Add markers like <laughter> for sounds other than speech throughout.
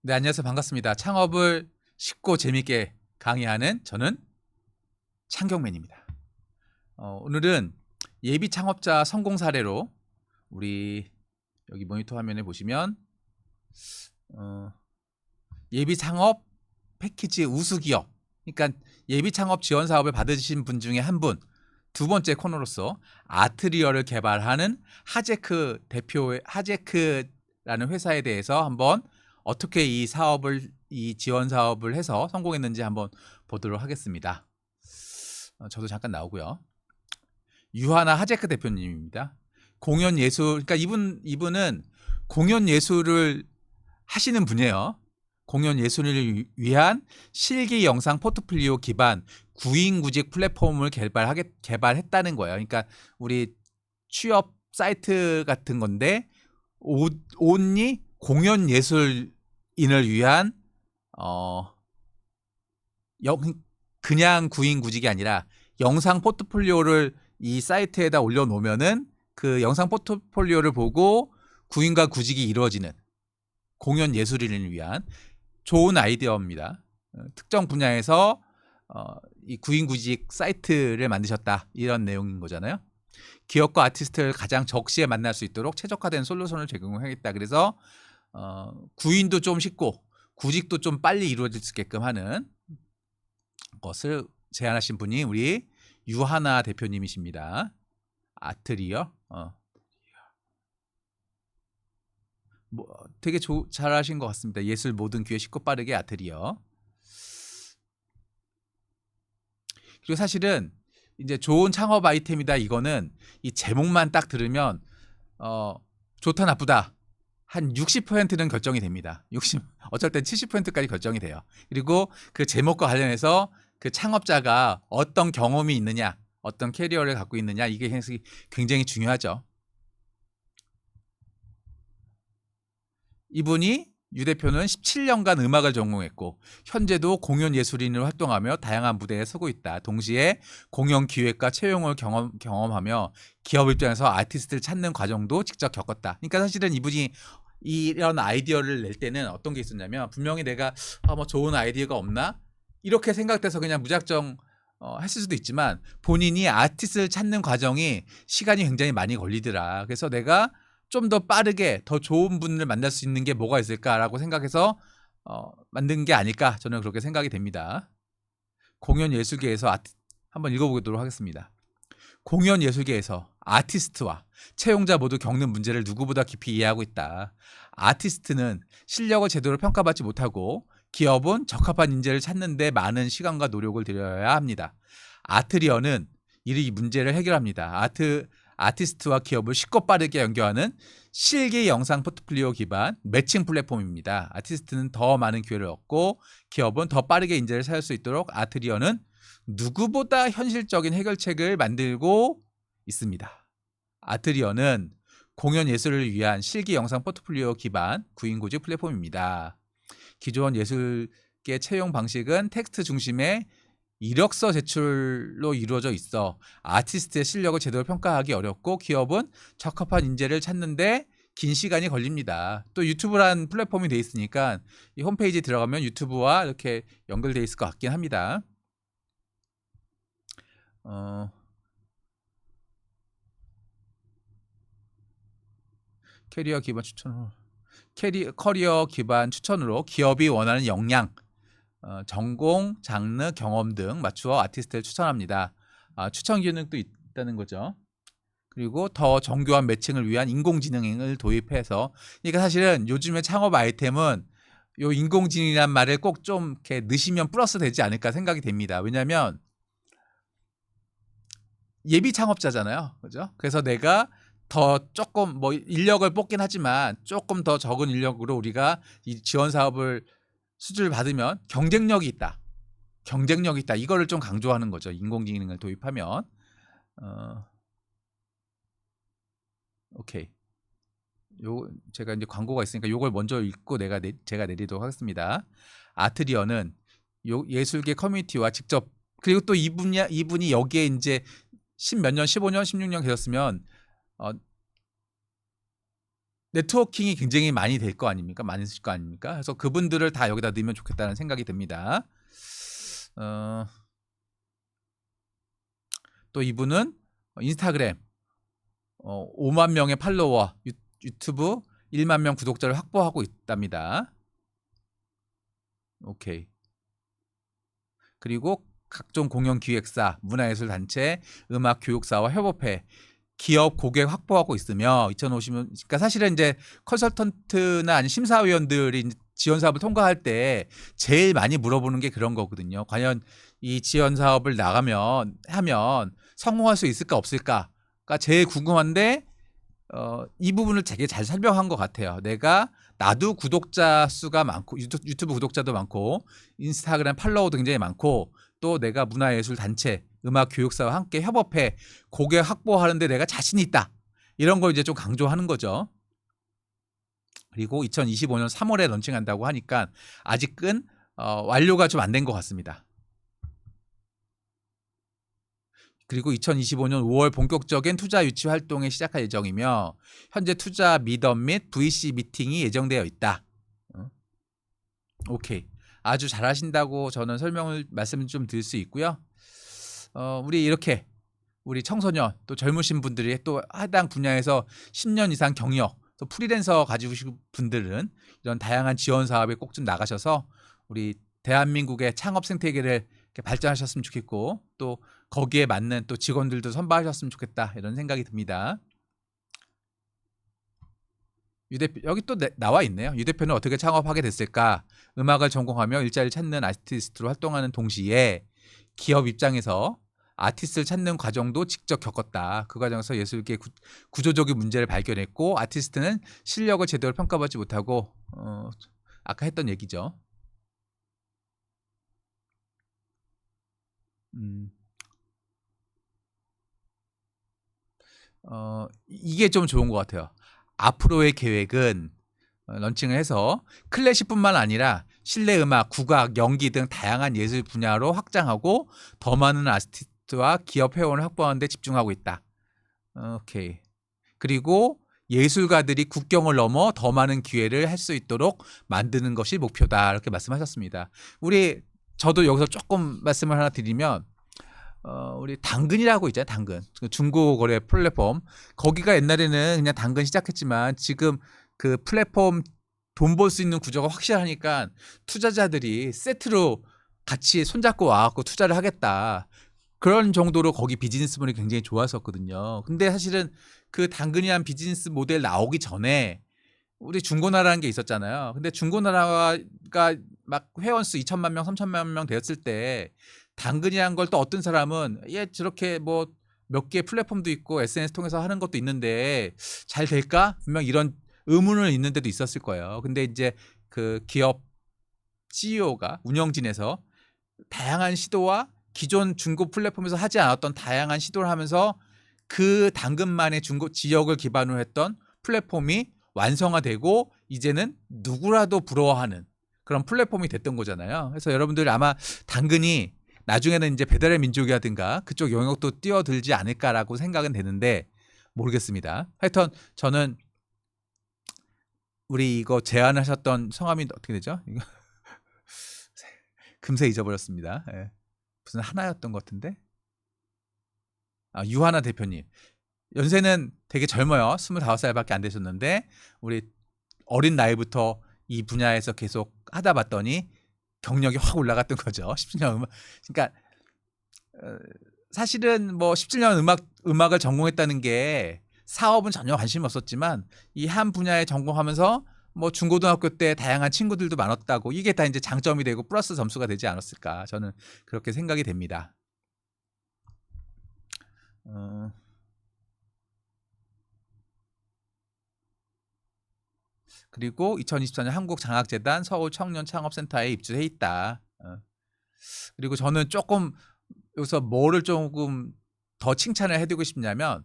네, 안녕하세요. 반갑습니다. 창업을 쉽고 재밌게 강의하는 저는 창경맨입니다. 어, 오늘은 예비 창업자 성공 사례로 우리 여기 모니터 화면에 보시면 어, 예비 창업 패키지 우수 기업, 그러니까 예비 창업 지원 사업을 받으신 분 중에 한 분, 두 번째 코너로서 아트리어를 개발하는 하제크 대표의 하제크라는 회사에 대해서 한번 어떻게 이 사업을 이 지원 사업을 해서 성공했는지 한번 보도록 하겠습니다. 어, 저도 잠깐 나오고요. 유하나 하제크 대표님입니다. 공연 예술 그러니까 이분 이분은 공연 예술을 하시는 분이에요. 공연 예술을 위- 위한 실기 영상 포트폴리오 기반 구인구직 플랫폼을 개발하게 개발했다는 거예요. 그러니까 우리 취업 사이트 같은 건데 오, 온리 공연 예술 인을 위한 어 영, 그냥 구인 구직이 아니라 영상 포트폴리오를 이 사이트에다 올려놓으면은 그 영상 포트폴리오를 보고 구인과 구직이 이루어지는 공연 예술인을 위한 좋은 아이디어입니다. 어, 특정 분야에서 어, 이 구인 구직 사이트를 만드셨다 이런 내용인 거잖아요. 기업과 아티스트를 가장 적시에 만날 수 있도록 최적화된 솔루션을 제공하겠다. 그래서 어, 구인도 좀 쉽고 구직도 좀 빨리 이루어질 수 있게끔 하는 것을 제안하신 분이 우리 유하나 대표님이십니다. 아트리어. 어. 뭐 되게 조, 잘하신 것 같습니다. 예술 모든 기회 쉽고 빠르게 아트리어. 그리고 사실은 이제 좋은 창업 아이템이다 이거는 이 제목만 딱 들으면 어 좋다 나쁘다 한 60%는 결정이 됩니다. 60 어쩔 땐 70%까지 결정이 돼요. 그리고 그 제목과 관련해서 그 창업자가 어떤 경험이 있느냐, 어떤 캐리어를 갖고 있느냐 이게 굉장히- 중요하죠. 이분이 유 대표는 17년간 음악을 전공했고 현재도 공연 예술인으로 활동하며 다양한 무대에 서고 있다. 동시에 공연 기획과 채용을 경험, 경험하며 기업 입장에서 아티스트를 찾는 과정도 직접 겪었다. 그러니까 사실은 이분이 이런 아이디어를 낼 때는 어떤 게 있었냐면 분명히 내가 아, 뭐 좋은 아이디어가 없나 이렇게 생각돼서 그냥 무작정 어, 했을 수도 있지만 본인이 아티스트를 찾는 과정이 시간이 굉장히 많이 걸리더라. 그래서 내가 좀 더 빠르게 더 좋은 분을 만날 수 있는 게 뭐가 있을까라고 생각해서 어, 만든 게 아닐까 저는 그렇게 생각이 됩니다. 공연 예술계에서 아티, 한번 읽어보도록 하겠습니다. 공연 예술계에서 아티스트와 채용자 모두 겪는 문제를 누구보다 깊이 이해하고 있다. 아티스트는 실력을 제대로 평가받지 못하고 기업은 적합한 인재를 찾는데 많은 시간과 노력을 들여야 합니다. 아트리어는 이 문제를 해결합니다. 아트 아티스트와 기업을 쉽고 빠르게 연결하는 실기 영상 포트폴리오 기반 매칭 플랫폼입니다. 아티스트는 더 많은 기회를 얻고 기업은 더 빠르게 인재를 찾을 수 있도록 아트리어는 누구보다 현실적인 해결책을 만들고 있습니다. 아트리어는 공연 예술을 위한 실기 영상 포트폴리오 기반 구인구직 플랫폼입니다. 기존 예술계 채용 방식은 텍스트 중심의 이력서 제출로 이루어져 있어 아티스트의 실력을 제대로 평가하기 어렵고 기업은 적합한 인재를 찾는데 긴 시간이 걸립니다. 또 유튜브란 플랫폼이 돼 있으니까 이 홈페이지 들어가면 유튜브와 이렇게 연결돼 있을 것 같긴 합니다. 어, 캐리어 기반 추천으로 캐리 커리어 기반 추천으로 기업이 원하는 역량, 어, 전공, 장르, 경험 등 맞추어 아티스트를 추천합니다. 아, 추천 기능도 있다는 거죠. 그리고 더 정교한 매칭을 위한 인공지능을 도입해서 그러니까 사실은 요즘에 창업 아이템은 요 인공지능이란 말을 꼭 좀 이렇게 넣으시면 플러스 되지 않을까 생각이 됩니다. 왜냐하면 예비 창업자잖아요. 그죠? 그래서 내가 더 조금 뭐 인력을 뽑긴 하지만 조금 더 적은 인력으로 우리가 이 지원 사업을 수주를 받으면 경쟁력이 있다. 경쟁력이 있다. 이거를 좀 강조하는 거죠. 인공지능을 도입하면. 어. 오케이. 요 제가 이제 광고가 있으니까 요걸 먼저 읽고 내가 내, 제가 내리도록 하겠습니다. 아트리어는 요 예술계 커뮤니티와 직접 그리고 또 이분이 이분이 여기에 이제 10몇 년, 15년, 16년 계셨으면 어 네트워킹이 굉장히 많이 될 거 아닙니까? 많이 있을 거 아닙니까? 그래서 그분들을 다 여기다 넣으면 좋겠다는 생각이 듭니다. 어, 또 이분은 인스타그램 어, 5만 명의 팔로워, 유, 유튜브 1만 명 구독자를 확보하고 있답니다. 오케이. 그리고 각종 공연 기획사, 문화예술 단체, 음악 교육사와 협업해 기업 고객 확보하고 있으며 2050년 그러니까 사실은 이제 컨설턴트나 아니 심사위원들이 지원 사업을 통과할 때 제일 많이 물어보는 게 그런 거거든요. 과연 이 지원 사업을 나가면 하면 성공할 수 있을까 없을까가 제일 궁금한데 어, 이 부분을 되게 잘 설명한 것 같아요. 내가 나도 구독자 수가 많고 유튜- 유튜브 구독자도 많고 인스타그램 팔로워도 굉장히 많고 또 내가 문화예술 단체, 음악 교육사와 함께 협업해 고객 확보하는데 내가 자신이 있다. 이런 걸 이제 좀 강조하는 거죠. 그리고 2025년 3월에 런칭한다고 하니까 아직은 어, 완료가 좀 안 된 것 같습니다. 그리고 2025년 5월 본격적인 투자 유치 활동에 시작할 예정이며 현재 투자 미덤 및 VC 미팅이 예정되어 있다. 어? 오케이. 아주 잘하신다고 저는 설명을 말씀을 좀 드릴 수 있고요. 어, 우리 이렇게 우리 청소년 또 젊으신 분들이 또 해당 분야에서 10년 이상 경력 또 프리랜서 가지고 계신 분들은 이런 다양한 지원 사업에 꼭 좀 나가셔서 우리 대한민국의 창업 생태계를 발전하셨으면 좋겠고 또 거기에 맞는 또 직원들도 선발하셨으면 좋겠다 이런 생각이 듭니다. 유 대표 여기 또 내- 나와 있네요. 유 대표는 어떻게 창업하게 됐을까? 음악을 전공하며 일자리를 찾는 아티스트로 활동하는 동시에 기업 입장에서 아티스트를 찾는 과정도 직접 겪었다. 그 과정에서 예술계 구, 구조적인 문제를 발견했고 아티스트는 실력을 제대로 평가받지 못하고 어, 아까 했던 얘기죠. 음. 어, 이게 좀 좋은 것 같아요. 앞으로의 계획은 어, 런칭을 해서 클래식뿐만 아니라 실내 음악, 국악, 연기 등 다양한 예술 분야로 확장하고 더 많은 아티스트 와 기업 회원을 확보하는 데 집중하고 있다. 오케이. 그리고 예술가들이 국경을 넘어 더 많은 기회를 할 수 있도록 만드는 것이 목표다. 이렇게 말씀하셨습니다. 우리 저도 여기서 조금 말씀을 하나 드리면 어, 우리 당근이라고 있잖아요. 당근. 그 중고 거래 플랫폼. 거기가 옛날에는 그냥 당근 시작했지만 지금 그 플랫폼 돈 벌 수 있는 구조가 확실하니까 투자자들이 세트로 같이 손잡고 와갖고 투자를 하겠다. 그런 정도로 거기 비즈니스 모델이 굉장히 좋았었거든요. 근데 사실은 그 당근이란 비즈니스 모델 나오기 전에 우리 중고나라는 게 있었잖아요. 근데 중고나라가 막 회원 수 2천만 명, 3천만 명 되었을 때 당근이란 걸 또 어떤 사람은 얘 저렇게 뭐 몇 개 플랫폼도 있고 SNS 통해서 하는 것도 있는데 잘 될까? 분명 이런 의문을 있는 데도 있었을 거예요. 근데 이제 그 기업 CEO가 운영진에서 다양한 시도와 기존 중고 플랫폼에서 하지 않았던 다양한 시도를 하면서 그 당근만의 중고 지역을 기반으로 했던 플랫폼이 완성화되고 이제는 누구라도 부러워하는 그런 플랫폼이 됐던 거잖아요. 그래서 여러분들 아마 당근이 나중에는 이제 배달의 민족이라든가 그쪽 영역도 뛰어들지 않을까라고 생각은 되는데 모르겠습니다. 하여튼 저는 우리 이거 제안하셨던 성함이 어떻게 되죠? <laughs> 금세 잊어버렸습니다. 예. 무슨 하나였던 것 같은데 아, 유하나 대표님 연세는 되게 젊어요. 25살밖에 안 되셨는데 우리 어린 나이부터 이 분야에서 계속 하다 봤더니 경력이 확 올라갔던 거죠. <laughs> 17년 음악 그러니까 어, 사실은 뭐 17년 음악 음악을 전공했다는 게 사업은 전혀 관심 없었지만 이 한 분야에 전공하면서 뭐 중고등학교 때 다양한 친구들도 많았다고 이게 다 이제 장점이 되고 플러스 점수가 되지 않았을까 저는 그렇게 생각이 됩니다. 어... 그리고 2024년 한국장학재단 서울 청년 창업센터에 입주해 있다. 어. 그리고 저는 조금 여기서 뭐를 조금 더 칭찬을 해드리고 싶냐면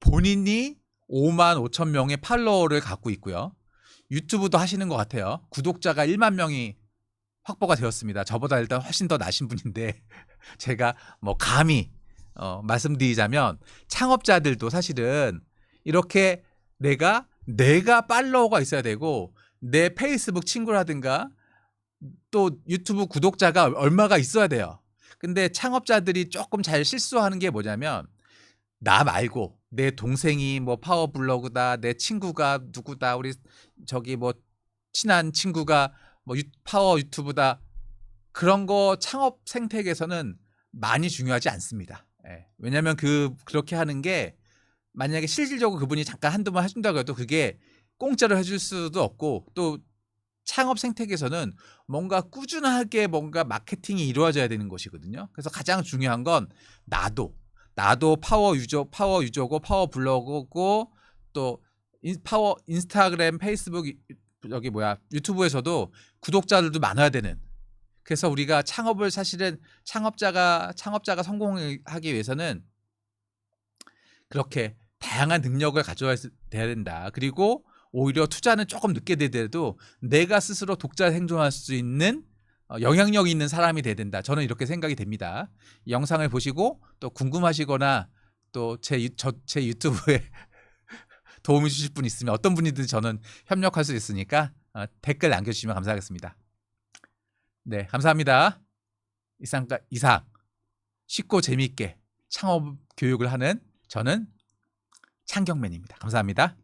본인이 5만 5천 명의 팔로워를 갖고 있고요. 유튜브도 하시는 것 같아요. 구독자가 1만 명이 확보가 되었습니다. 저보다 일단 훨씬 더 나신 분인데 <laughs> 제가 뭐 감히 어, 말씀드리자면 창업자들도 사실은 이렇게 내가 내가 팔로워가 있어야 되고 내 페이스북 친구라든가 또 유튜브 구독자가 얼마가 있어야 돼요. 근데 창업자들이 조금 잘 실수하는 게 뭐냐면 나 말고 내 동생이 뭐 파워 블로그다, 내 친구가 누구다, 우리 저기 뭐 친한 친구가 뭐 유- 파워 유튜브다 그런 거 창업 생태계에서는 많이 중요하지 않습니다. 예. 왜냐하면 그 그렇게 하는 게 만약에 실질적으로 그분이 잠깐 한두 번 해준다고 해도 그게 공짜로 해줄 수도 없고 또 창업 생태계에서는 뭔가 꾸준하게 뭔가 마케팅이 이루어져야 되는 것이거든요. 그래서 가장 중요한 건 나도 나도 파워 유저 파워 유저고 파워 블로거고 또 인, 파워 인스타그램 페이스북 이- 여기 뭐야 유튜브에서도 구독자들도 많아야 되는 그래서 우리가 창업을 사실은 창업자가 창업자가 성공하기 위해서는 그렇게 다양한 능력을 가져야 돼야 된다. 그리고 오히려 투자는 조금 늦게 되더라도 내가 스스로 독자 생존할 수 있는 어, 영향력 있는 사람이 돼야 된다. 저는 이렇게 생각이 됩니다. 이 영상을 보시고 또 궁금하시거나 또 제 제 유튜브에 <laughs> 도움을 주실 분 있으면 어떤 분이든 저는 협력할 수 있으니까 어, 댓글 남겨주시면 감사하겠습니다. 네, 감사합니다. 이상 이상 쉽고 재미있게 창업 교육을 하는 저는 창경맨입니다. 감사합니다.